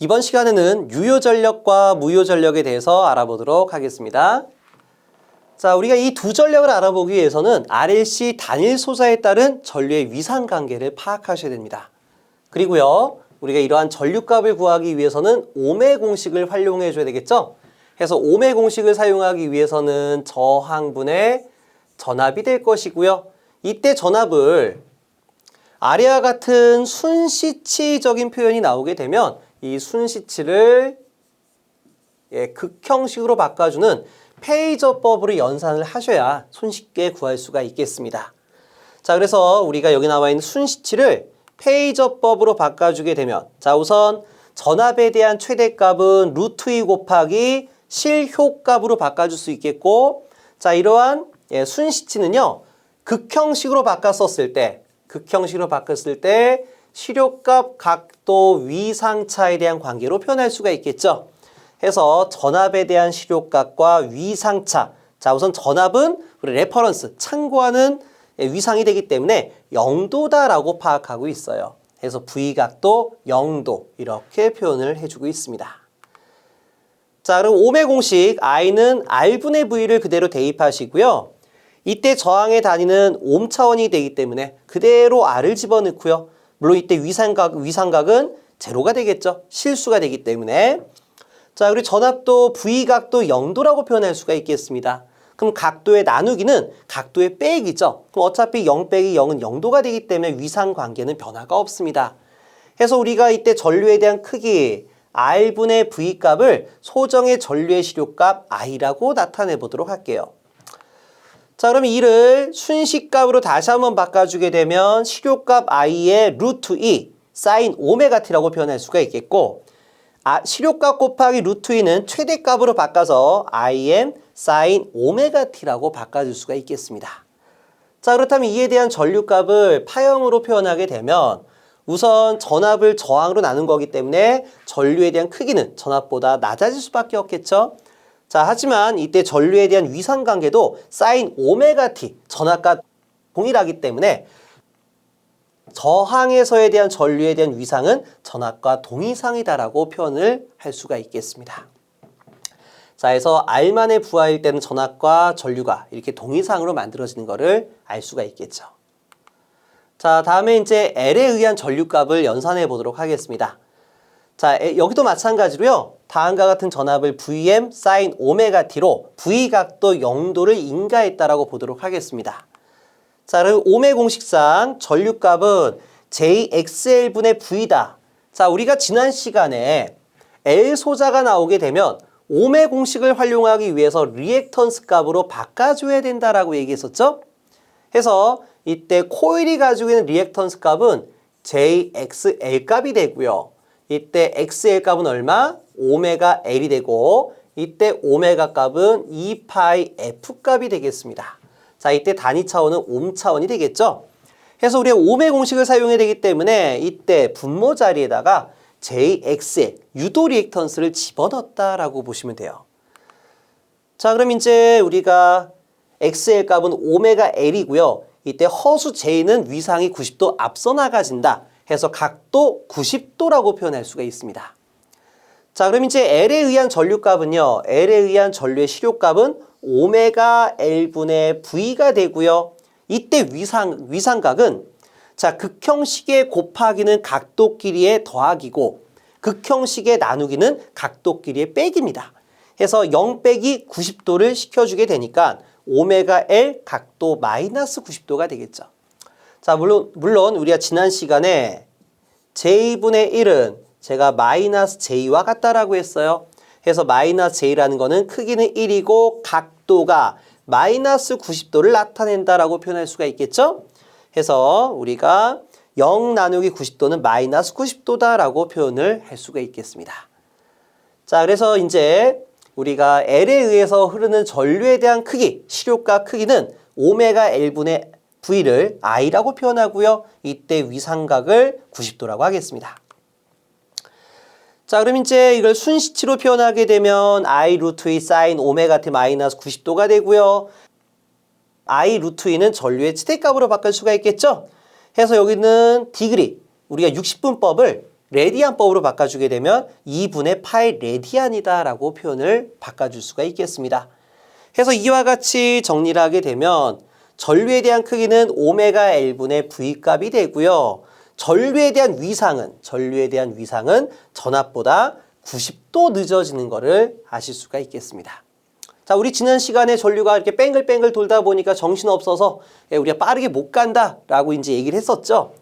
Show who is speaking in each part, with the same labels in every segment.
Speaker 1: 이번 시간에는 유효 전력과 무효 전력에 대해서 알아보도록 하겠습니다. 자, 우리가 이 두 전력을 알아보기 위해서는 RLC 단일 소자에 따른 전류의 위상 관계를 파악하셔야 됩니다. 그리고요, 우리가 이러한 전류값을 구하기 위해서는 오메 공식을 활용해 줘야 되겠죠? 해서 오메 공식을 사용하기 위해서는 저항분의 전압이 될 것이고요. 이때 전압을 아래와 같은 순시치적인 표현이 나오게 되면 이 순시치를 예, 극형식으로 바꿔주는 페이저법으로 연산을 하셔야 손쉽게 구할 수가 있겠습니다. 자, 그래서 우리가 여기 나와 있는 순시치를 페이저법으로 바꿔주게 되면 자, 우선 전압에 대한 최대값은 루트 2 곱하기 실효값으로 바꿔줄 수 있겠고 자, 이러한 예, 순시치는요. 극형식으로 바꿨었을 때 극형식으로 바꿨을 때 실효값, 각도, 위상차에 대한 관계로 표현할 수가 있겠죠. 해서 전압에 대한 실효값과 위상차. 자, 우선 전압은 우리 레퍼런스, 참고하는 위상이 되기 때문에 0도다라고 파악하고 있어요. 그래서 V각도 0도 이렇게 표현을 해주고 있습니다. 자, 그럼 오메 공식 I는 R분의 V를 그대로 대입하시고요. 이때 저항의 단위는 옴 차원이 되기 때문에 그대로 R을 집어넣고요. 물론 이때 위상각, 위상각은 제로가 되겠죠. 실수가 되기 때문에. 자, 그리고 전압도 V각도 0도라고 표현할 수가 있겠습니다. 그럼 각도의 나누기는 각도의 빼기죠. 그럼 어차피 0 빼기 0은 0도가 되기 때문에 위상 관계는 변화가 없습니다. 해서 우리가 이때 전류에 대한 크기 R분의 V값을 소정의 전류의 실효값 I라고 나타내 보도록 할게요. 자, 그럼 이를 순식값으로 다시 한번 바꿔주게 되면 실효값 i의 루트 2 사인 오메가 t라고 표현할 수가 있겠고 아, 실효값 곱하기 루트 2는 최대값으로 바꿔서 im 사인 오메가 t라고 바꿔줄 수가 있겠습니다. 자, 그렇다면 이에 대한 전류값을 파형으로 표현하게 되면 우선 전압을 저항으로 나눈 거기 때문에 전류에 대한 크기는 전압보다 낮아질 수밖에 없겠죠. 자, 하지만 이때 전류에 대한 위상 관계도 사인 오메가 t 전압과 동일하기 때문에 저항에서에 대한 전류에 대한 위상은 전압과 동이상이다라고 표현을 할 수가 있겠습니다. 자, 그래서 R만의 부하일 때는 전압과 전류가 이렇게 동이상으로 만들어지는 것을 알 수가 있겠죠. 자, 다음에 이제 L에 의한 전류값을 연산해 보도록 하겠습니다. 자, 에- 여기도 마찬가지로요. 다음과 같은 전압을 Vm sin 오메가 t로 V각도 0도를 인가했다라고 보도록 하겠습니다. 자, 그럼 오메 공식상 전류값은 JXL분의 V다. 자, 우리가 지난 시간에 L 소자가 나오게 되면 오메 공식을 활용하기 위해서 리액턴스 값으로 바꿔줘야 된다라고 얘기했었죠? 해서 이때 코일이 가지고 있는 리액턴스 값은 JXL 값이 되고요. 이때 XL 값은 얼마? 오메가 L이 되고 이때 오메가 값은 2파이 F 값이 되겠습니다. 자, 이때 단위 차원은 옴 차원이 되겠죠? 해서 우리가 오메 공식을 사용해야 되기 때문에 이때 분모 자리에다가 JXL 유도 리액턴스를 집어넣었다라고 보시면 돼요. 자, 그럼 이제 우리가 XL 값은 오메가 L이고요. 이때 허수 J는 위상이 90도 앞서 나가진다. 해서 각도 90도라고 표현할 수가 있습니다. 자, 그럼 이제 L에 의한 전류값은요. L에 의한 전류의 실효값은 오메가 L분의 V가 되고요. 이때 위상, 위상각은 자, 극형식의 곱하기는 각도끼리의 더하기고 극형식의 나누기는 각도끼리의 빼기입니다. 해서 0 빼기 90도를 시켜주게 되니까 오메가 L 각도 마이너스 90도가 되겠죠. 자, 물론, 물론 우리가 지난 시간에 J분의 1은 제가 마이너스 J와 같다라고 했어요. 해서 마이너스 J라는 거는 크기는 1이고 각도가 마이너스 90도를 나타낸다라고 표현할 수가 있겠죠? 해서 우리가 0 나누기 90도는 마이너스 90도다라고 표현을 할 수가 있겠습니다. 자, 그래서 이제 우리가 L에 의해서 흐르는 전류에 대한 크기, 실효값 크기는 오메가 L분의 V를 I라고 표현하고요. 이때 위상각을 90도라고 하겠습니다. 자, 그럼 이제 이걸 순시치로 표현하게 되면 I 루트 2 사인 오메가 t 마이너스 90도가 되고요. I 루트 2는 전류의 최대값으로 바꿀 수가 있겠죠? 해서 여기는 디그리, 우리가 60분법을 레디안법으로 바꿔주게 되면 2분의 파이 레디안이다라고 표현을 바꿔줄 수가 있겠습니다. 해서 이와 같이 정리를 하게 되면 전류에 대한 크기는 오메가 L분의 V 값이 되고요. 전류에 대한 위상은 전류에 대한 위상은 전압보다 90도 늦어지는 것을 아실 수가 있겠습니다. 자, 우리 지난 시간에 전류가 이렇게 뺑글뺑글 돌다 보니까 정신없어서 예, 우리가 빠르게 못 간다라고 이제 얘기를 했었죠.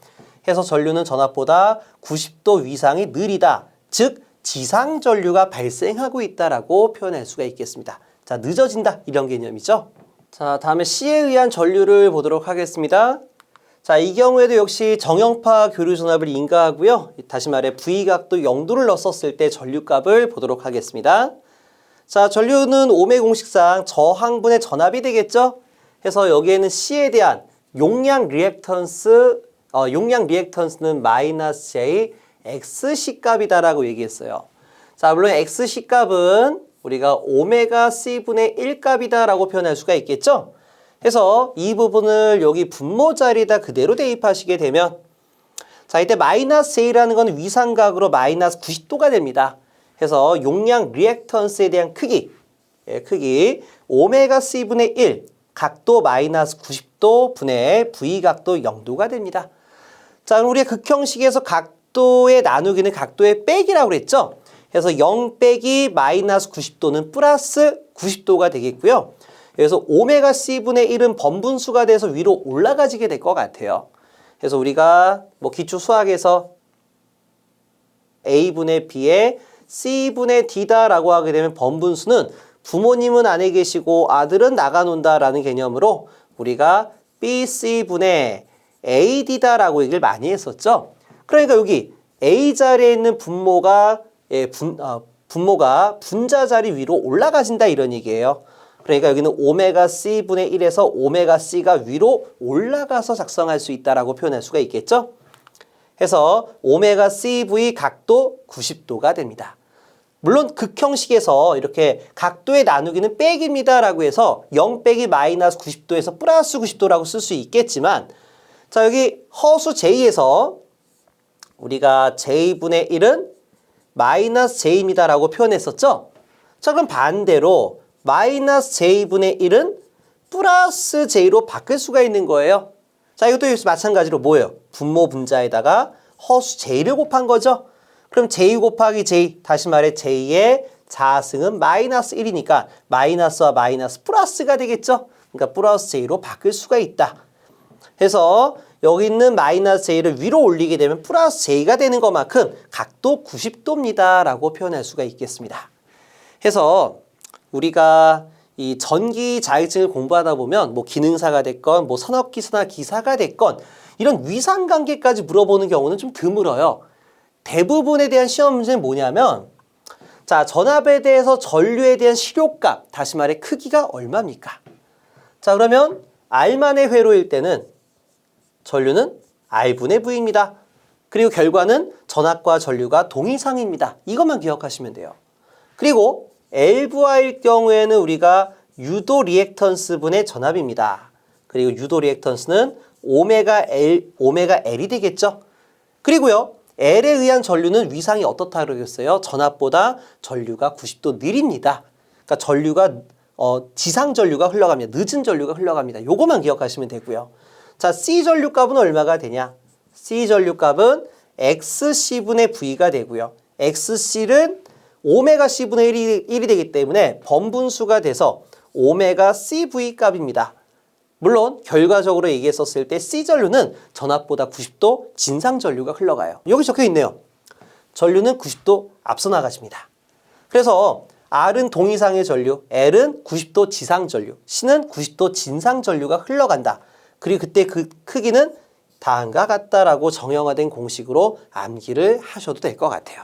Speaker 1: 해서 전류는 전압보다 90도 위상이 느리다. 즉 지상 전류가 발생하고 있다라고 표현할 수가 있겠습니다. 자, 늦어진다 이런 개념이죠. 자, 다음에 C에 의한 전류를 보도록 하겠습니다. 자, 이 경우에도 역시 정형파 교류 전압을 인가하고요. 다시 말해 V각도 0도를 넣었을 때 전류값을 보도록 하겠습니다. 자, 전류는 오메 공식상 저항분의 전압이 되겠죠? 해서 여기에는 C에 대한 용량 리액턴스, 어, 용량 리액턴스는 마이너스 J XC 값이다라고 얘기했어요. 자, 물론 XC 값은 우리가 오메가 C분의 1 값이다라고 표현할 수가 있겠죠? 해서 이 부분을 여기 분모 자리에다 그대로 대입하시게 되면 자, 이때 마이너스 J라는 건 위상각으로 마이너스 90도가 됩니다. 해서 용량 리액턴스에 대한 크기, 예, 크기 오메가 C분의 1, 각도 마이너스 90도 분의 V각도 0도가 됩니다. 자, 그럼 우리가 극형식에서 각도의 나누기는 각도의 빼기라고 그랬죠? 그래서 0 빼기 마이너스 90도는 플러스 90도가 되겠고요. 그래서 오메가 C분의 1은 번분수가 돼서 위로 올라가지게 될 것 같아요. 그래서 우리가 뭐 기초 수학에서 A분의 B에 C분의 D다라고 하게 되면 번분수는 부모님은 안에 계시고 아들은 나가 논다라는 개념으로 우리가 BC분의 AD다라고 얘기를 많이 했었죠. 그러니까 여기 A 자리에 있는 분모가 예, 분, 어, 분모가 분자 자리 위로 올라가진다 이런 얘기예요. 그러니까 여기는 오메가 C분의 1에서 오메가 C가 위로 올라가서 작성할 수 있다라고 표현할 수가 있겠죠? 해서 오메가 CV 각도 90도가 됩니다. 물론 극형식에서 이렇게 각도의 나누기는 빼기입니다라고 해서 0 빼기 마이너스 90도에서 플러스 90도라고 쓸 수 있겠지만 자 여기 허수 J에서 우리가 J분의 1은 마이너스 J입니다라고 표현했었죠? 자 그럼 반대로 마이너스 J분의 1은 플러스 J로 바뀔 수가 있는 거예요. 자 이것도 역시 마찬가지로 뭐예요? 분모 분자에다가 허수 J를 곱한 거죠? 그럼 J 곱하기 J, 다시 말해 J의 자승은 마이너스 1이니까 마이너스와 마이너스 플러스가 되겠죠? 그러니까 플러스 J로 바뀔 수가 있다. 해서 여기 있는 마이너스 J를 위로 올리게 되면 플러스 J가 되는 것만큼 각도 90도입니다. 라고 표현할 수가 있겠습니다. 해서 우리가 이 전기 자격증을 공부하다 보면 뭐 기능사가 됐건 뭐 산업기사나 기사가 됐건 이런 위상 관계까지 물어보는 경우는 좀 드물어요. 대부분에 대한 시험 문제는 뭐냐면 자 전압에 대해서 전류에 대한 실효값 다시 말해 크기가 얼마입니까? 자 그러면 R만의 회로일 때는 전류는 R분의 V입니다. 그리고 결과는 전압과 전류가 동일상입니다. 이것만 기억하시면 돼요. 그리고 L부하일 경우에는 우리가 유도 리액턴스 분의 전압입니다. 그리고 유도 리액턴스는 오메가 L, 오메가 L이 되겠죠. 그리고요. L에 의한 전류는 위상이 어떻다 그러겠어요? 전압보다 전류가 90도 느립니다. 그러니까 전류가 어, 지상 전류가 흘러갑니다. 늦은 전류가 흘러갑니다. 요거만 기억하시면 되고요. 자, C 전류 값은 얼마가 되냐? C 전류 값은 XC분의 V가 되고요. XC는 오메가 C분의 1이, 1이 되기 때문에 번분수가 돼서 오메가 CV 값입니다. 물론 결과적으로 얘기했었을 때 C 전류는 전압보다 90도 진상 전류가 흘러가요. 여기 적혀 있네요. 전류는 90도 앞서 나가십니다. 그래서 R은 동이상의 전류, L은 90도 지상 전류, C는 90도 진상 전류가 흘러간다. 그리고 그때 그 크기는 다음과 같다라고 정형화된 공식으로 암기를 하셔도 될 것 같아요.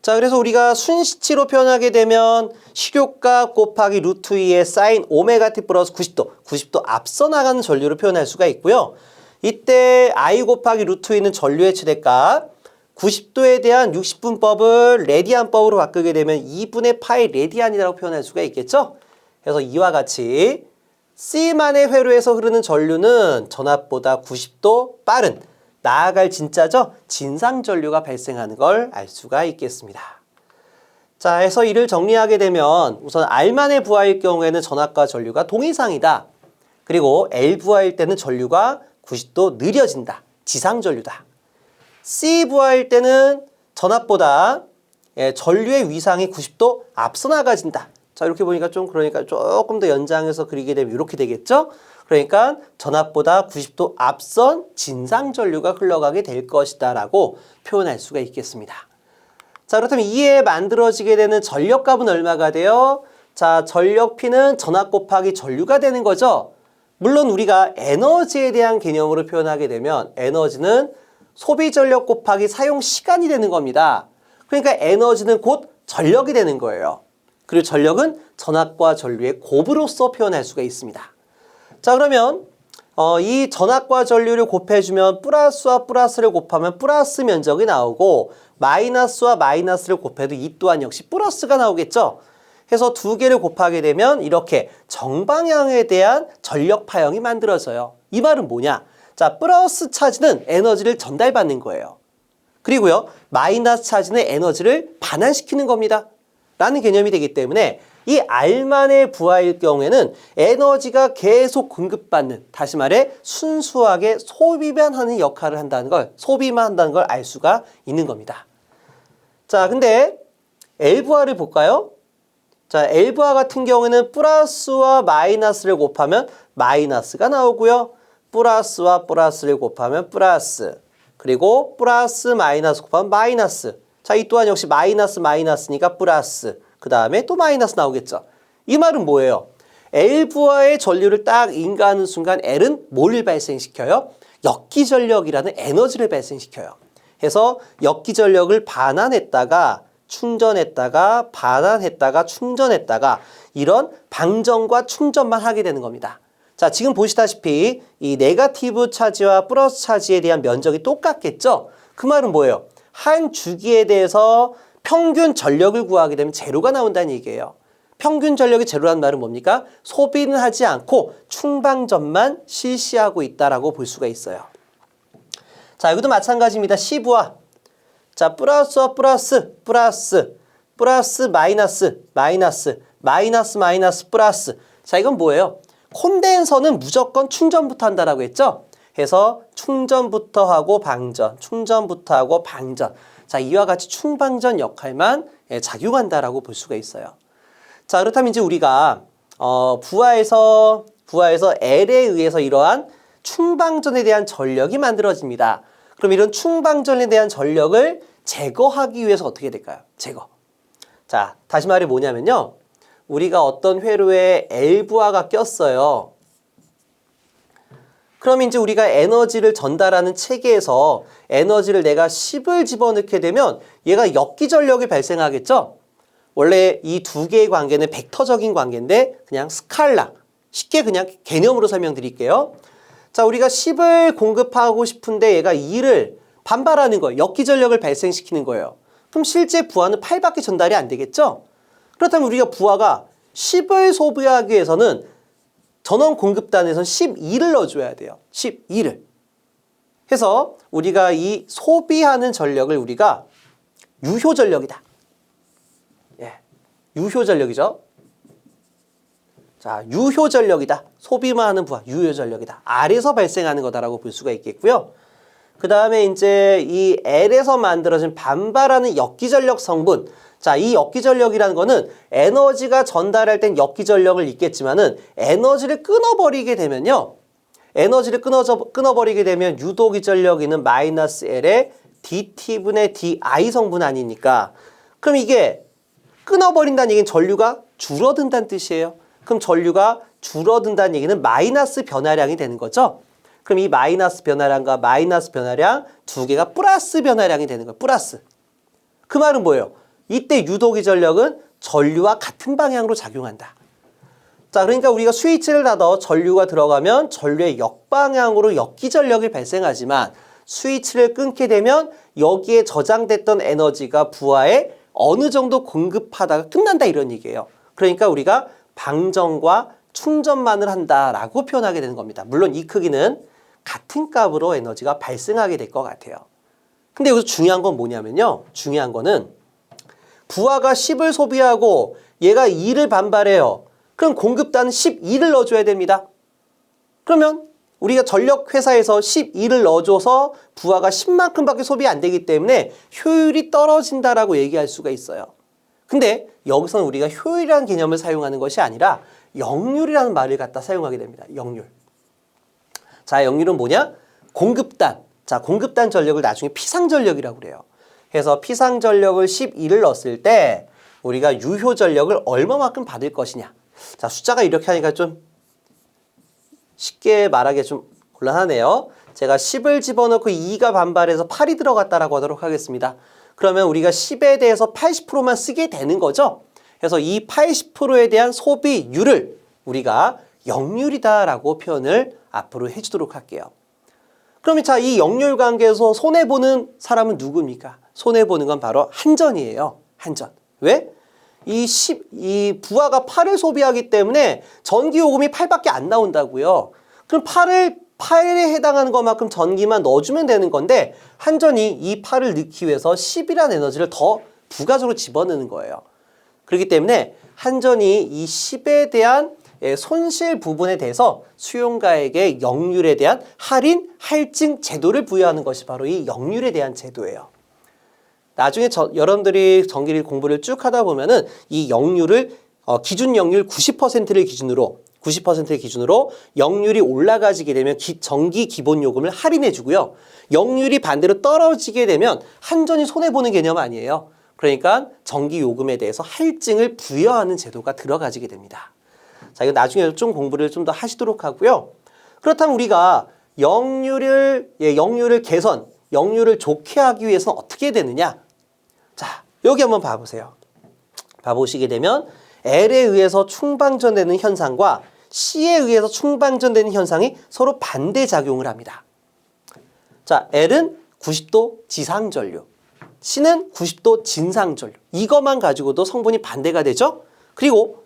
Speaker 1: 자, 그래서 우리가 순시치로 표현하게 되면 식욕값 곱하기 루트 2의 사인 오메가 t 플러스 90도, 90도 앞서 나가는 전류를 표현할 수가 있고요. 이때 i 곱하기 루트 2는 전류의 최대값, 90도에 대한 60분법을 레디안법으로 바꾸게 되면 2분의 파이 레디안이라고 표현할 수가 있겠죠? 그래서 이와 같이 C만의 회로에서 흐르는 전류는 전압보다 90도 빠른 나아갈 진짜죠? 진상 전류가 발생하는 걸 알 수가 있겠습니다. 자, 해서 이를 정리하게 되면 우선 R만의 부하일 경우에는 전압과 전류가 동이상이다. 그리고 L 부하일 때는 전류가 90도 느려진다. 지상 전류다. C 부하일 때는 전압보다 예, 전류의 위상이 90도 앞서 나가진다. 자, 이렇게 보니까 좀 그러니까 조금 더 연장해서 그리게 되면 이렇게 되겠죠? 그러니까 전압보다 90도 앞선 진상 전류가 흘러가게 될 것이다 라고 표현할 수가 있겠습니다. 자, 그렇다면 이에 만들어지게 되는 전력값은 얼마가 돼요? 자, 전력 P는 전압 곱하기 전류가 되는 거죠. 물론 우리가 에너지에 대한 개념으로 표현하게 되면 에너지는 소비 전력 곱하기 사용 시간이 되는 겁니다. 그러니까 에너지는 곧 전력이 되는 거예요. 그리고 전력은 전압과 전류의 곱으로서 표현할 수가 있습니다. 자 그러면 어, 이 전압과 전류를 곱해주면 플러스와 플러스를 곱하면 플러스 면적이 나오고 마이너스와 마이너스를 곱해도 이 또한 역시 플러스가 나오겠죠. 해서 두 개를 곱하게 되면 이렇게 정방향에 대한 전력 파형이 만들어져요. 이 말은 뭐냐? 자, 플러스 차지는 에너지를 전달받는 거예요. 그리고요, 마이너스 차지는 에너지를 반환시키는 겁니다. 라는 개념이 되기 때문에 이 R만의 부하일 경우에는 에너지가 계속 공급받는, 다시 말해 순수하게 소비만 하는 역할을 한다는 걸, 소비만 한다는 걸 알 수가 있는 겁니다. 자, 근데 L부하를 볼까요? 자, L부하 같은 경우에는 플러스와 마이너스를 곱하면 마이너스가 나오고요. 플러스와 플러스를 곱하면 플러스. 그리고 플러스 마이너스 곱하면 마이너스. 자, 이 또한 역시 마이너스 마이너스니까 플러스. 그 다음에 또 마이너스 나오겠죠. 이 말은 뭐예요? L부하의 전류를 딱 인가하는 순간 L은 뭘 발생시켜요? 역기전력이라는 에너지를 발생시켜요. 해서 역기전력을 반환했다가 충전했다가 반환했다가 충전했다가 이런 방전과 충전만 하게 되는 겁니다. 자, 지금 보시다시피 이 네가티브 차지와 플러스 차지에 대한 면적이 똑같겠죠? 그 말은 뭐예요? 한 주기에 대해서 평균 전력을 구하게 되면 제로가 나온다는 얘기예요. 평균 전력이 제로라는 말은 뭡니까? 소비는 하지 않고 충방전만 실시하고 있다라고 볼 수가 있어요. 자, 여기도 마찬가지입니다. C부하. 자, 플러스와 플러스, 플러스, 플러스, 마이너스, 마이너스, 마이너스, 마이너스, 플러스. 자, 이건 뭐예요? 콘덴서는 무조건 충전부터 한다라고 했죠? 해서 충전부터 하고 방전, 충전부터 하고 방전. 자, 이와 같이 충방전 역할만 예, 작용한다라고 볼 수가 있어요. 자, 그렇다면 이제 우리가 어, 부하에서 부하에서 L에 의해서 이러한 충방전에 대한 전력이 만들어집니다. 그럼 이런 충방전에 대한 전력을 제거하기 위해서 어떻게 될까요? 제거. 자, 다시 말해 뭐냐면요. 우리가 어떤 회로에 L부하가 꼈어요. 그럼 이제 우리가 에너지를 전달하는 체계에서 에너지를 내가 10을 집어넣게 되면 얘가 역기전력이 발생하겠죠? 원래 이 두 개의 관계는 벡터적인 관계인데 그냥 스칼라. 쉽게 그냥 개념으로 설명드릴게요. 자, 우리가 10을 공급하고 싶은데 얘가 2를 반발하는 거예요. 역기전력을 발생시키는 거예요. 그럼 실제 부하는 8밖에 전달이 안 되겠죠? 그렇다면 우리가 부하가 10을 소비하기 위해서는 전원 공급단에선 12를 넣어줘야 돼요. 12를. 해서 우리가 이 소비하는 전력을 우리가 유효 전력이다. 예. 유효 전력이죠. 자, 유효 전력이다. 소비만 하는 부하, 유효 전력이다. R에서 발생하는 거다라고 볼 수가 있겠고요. 그 다음에 이제 이 L에서 만들어진 반발하는 역기전력 성분. 자, 이 역기 전력이라는 거는 에너지가 전달할 땐 역기 전력을 있겠지만은 에너지를 끊어버리게 되면요. 에너지를 끊어져, 끊어버리게 되면 유도기 전력 있는 마이너스 L의 DT분의 DI 성분 아니니까. 그럼 이게 끊어버린다는 얘기는 전류가 줄어든다는 뜻이에요. 그럼 전류가 줄어든다는 얘기는 마이너스 변화량이 되는 거죠. 그럼 이 마이너스 변화량과 마이너스 변화량 두 개가 플러스 변화량이 되는 거예요. 플러스. 그 말은 뭐예요? 이때 유도기 전력은 전류와 같은 방향으로 작용한다. 자, 그러니까 우리가 스위치를 닫아 전류가 들어가면 전류의 역방향으로 역기 전력이 발생하지만 스위치를 끊게 되면 여기에 저장됐던 에너지가 부하에 어느 정도 공급하다가 끝난다 이런 얘기예요. 그러니까 우리가 방전과 충전만을 한다라고 표현하게 되는 겁니다. 물론 이 크기는 같은 값으로 에너지가 발생하게 될 것 같아요. 근데 여기서 중요한 건 뭐냐면요. 중요한 거는 부하가 10을 소비하고 얘가 2를 반발해요. 그럼 공급단은 12를 넣어줘야 됩니다. 그러면 우리가 전력 회사에서 12를 넣어줘서 부하가 10만큼밖에 소비 안 되기 때문에 효율이 떨어진다라고 얘기할 수가 있어요. 근데 여기서는 우리가 효율이라는 개념을 사용하는 것이 아니라 역률이라는 말을 갖다 사용하게 됩니다. 역률. 자, 역률은 뭐냐? 공급단. 자, 공급단 전력을 나중에 피상 전력이라고 그래요. 그래서 피상 전력을 12를 넣었을 때 우리가 유효 전력을 얼마만큼 받을 것이냐. 자, 숫자가 이렇게 하니까 좀 쉽게 말하기 좀 곤란하네요. 제가 10을 집어넣고 2가 반발해서 8이 들어갔다라고 하도록 하겠습니다. 그러면 우리가 10에 대해서 80%만 쓰게 되는 거죠. 그래서 이 80%에 대한 소비율을 우리가 역률이다라고 표현을 앞으로 해주도록 할게요. 그러면 자, 이 역률 관계에서 손해보는 사람은 누굽니까? 손해보는 건 바로 한전이에요. 한전. 왜? 이 10, 이 부하가 8을 소비하기 때문에 전기 요금이 8밖에 안 나온다고요. 그럼 8을 8에 해당하는 것만큼 전기만 넣어주면 되는 건데 한전이 이 8을 넣기 위해서 10이라는 에너지를 더 부가적으로 집어넣는 거예요. 그렇기 때문에 한전이 이 10에 대한 예, 손실 부분에 대해서 수용가에게 역률에 대한 할인, 할증 제도를 부여하는 것이 바로 이 역률에 대한 제도예요. 나중에 저, 여러분들이 전기를 공부를 쭉 하다 보면은 이 역률을 어, 기준 역률 90%를 기준으로 90%를 기준으로 역률이 올라가지게 되면 기, 전기 기본 요금을 할인해 주고요. 역률이 반대로 떨어지게 되면 한전이 손해 보는 개념 아니에요. 그러니까 전기 요금에 대해서 할증을 부여하는 제도가 들어가지게 됩니다. 자, 이거 나중에 좀 공부를 좀 더 하시도록 하고요. 그렇다면 우리가 역률을 예, 역률을 개선, 역률을 좋게 하기 위해서는 어떻게 되느냐? 자, 여기 한번 봐보세요. 봐보시게 되면 L에 의해서 충방전되는 현상과 C에 의해서 충방전되는 현상이 서로 반대 작용을 합니다. 자, L은 90도 지상전류, C는 90도 진상전류. 이것만 가지고도 성분이 반대가 되죠? 그리고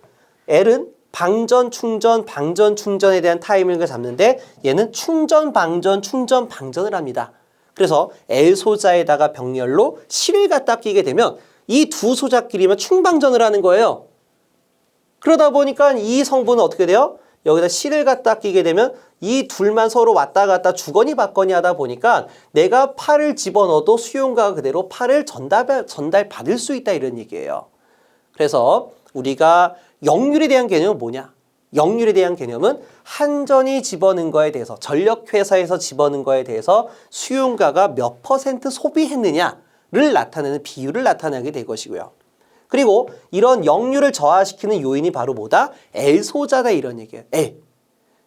Speaker 1: L은 방전, 충전, 방전, 충전에 대한 타이밍을 잡는데 얘는 충전, 방전, 충전, 방전을 합니다. 그래서 L 소자에다가 병렬로 C를 갖다 끼게 되면 이 두 소자끼리만 충방전을 하는 거예요. 그러다 보니까 이 성분은 어떻게 돼요? 여기다 C를 갖다 끼게 되면 이 둘만 서로 왔다 갔다 주거니 받거니 하다 보니까 내가 팔을 집어넣어도 수용가가 그대로 팔을 전달, 전달 받을 수 있다 이런 얘기예요. 그래서 우리가 역률에 대한 개념은 뭐냐? 역률에 대한 개념은 한전이 집어넣은 거에 대해서 전력회사에서 집어넣은 거에 대해서 수용가가 몇 퍼센트 소비했느냐를 나타내는 비율을 나타내게 될 것이고요. 그리고 이런 역률을 저하시키는 요인이 바로 뭐다? L소자다 이런 얘기예요. L.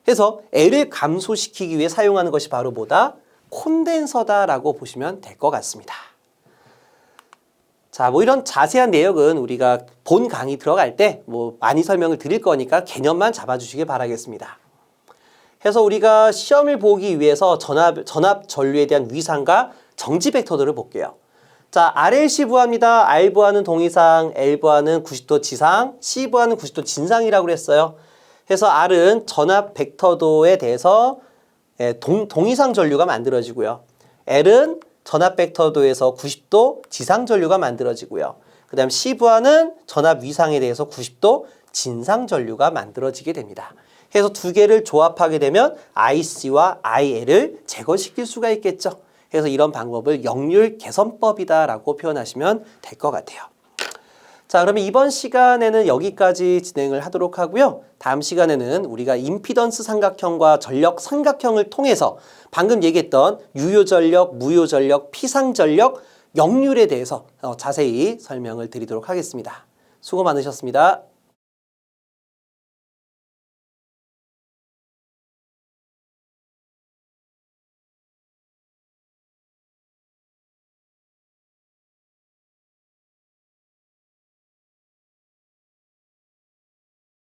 Speaker 1: 그래서 L을 감소시키기 위해 사용하는 것이 바로 뭐다? 콘덴서다라고 보시면 될 것 같습니다. 자, 뭐 이런 자세한 내역은 우리가 본 강의 들어갈 때 뭐 많이 설명을 드릴 거니까 개념만 잡아주시길 바라겠습니다. 해서 우리가 시험을 보기 위해서 전압, 전압 전류에 대한 위상과 정지 벡터들을 볼게요. 자, RLC 부하입니다. R 부하는 동이상, L 부하는 90도 지상, C 부하는 90도 진상이라고 그랬어요. 그래서 R은 전압 벡터도에 대해서 예, 동, 동이상 전류가 만들어지고요. L은 전압 벡터도에서 90도 지상 전류가 만들어지고요. 그 다음 C 부하는 전압 위상에 대해서 90도 진상 전류가 만들어지게 됩니다. 그래서 두 개를 조합하게 되면 IC와 IL을 제거시킬 수가 있겠죠. 그래서 이런 방법을 역률 개선법이다라고 표현하시면 될 것 같아요. 자, 그러면 이번 시간에는 여기까지 진행을 하도록 하고요. 다음 시간에는 우리가 임피던스 삼각형과 전력 삼각형을 통해서 방금 얘기했던 유효전력, 무효전력, 피상전력, 역률에 대해서 어, 자세히 설명을 드리도록 하겠습니다. 수고 많으셨습니다.